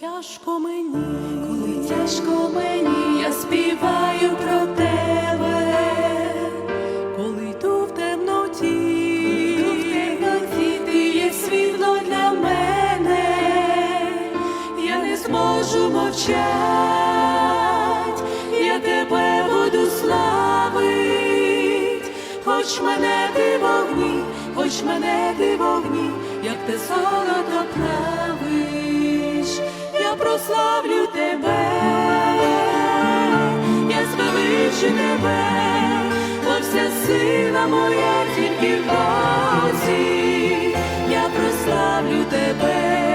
тяжко мені, коли тяжко мені, я співаю про тебе, коли йду в темноті, коли в темноті, ти є світло для мене, я не зможу мовчать, я тебе буду славить, хоч мене ти вогні, хоч мене ти вогні, як ти золото прославлю тебе, я звеличу тебе, бо вся сила моя тільки в Бозі, я прославлю тебе,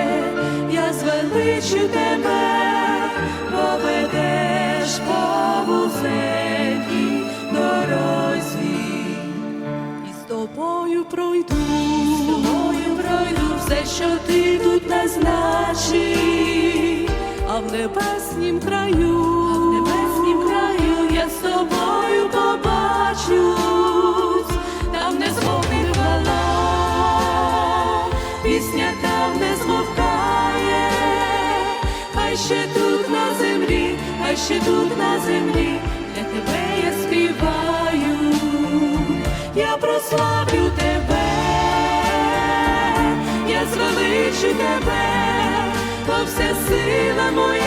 я звеличу тебе, поведеш по вузенькій дорозі і з тобою пройду, з тобою пройду. Все, що ти тут назначив, небеснім краю, а в небеснім краю я з тобою побачусь, там не змовне пісня там не змовкає, хай ще тут на землі, хай ще тут на землі, для тебе я співаю, я прославлю тебе, я звеличу тебе, бо вся сила моя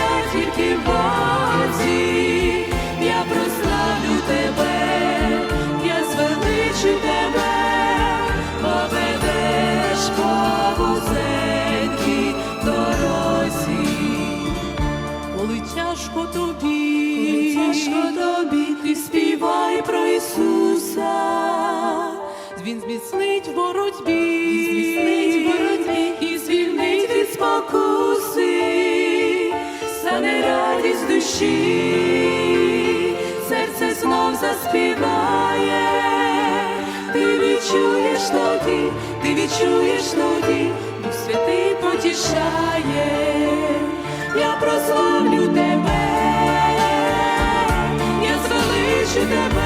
душі, серце знов заспіває, ти відчуєш тоді, ти відчуєш тоді, Дух святий потішає. Я прославлю тебе, я звеличу тебе,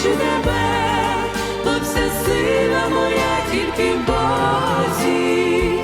звеличу тебе, бо вся сила моя тільки в Бозі,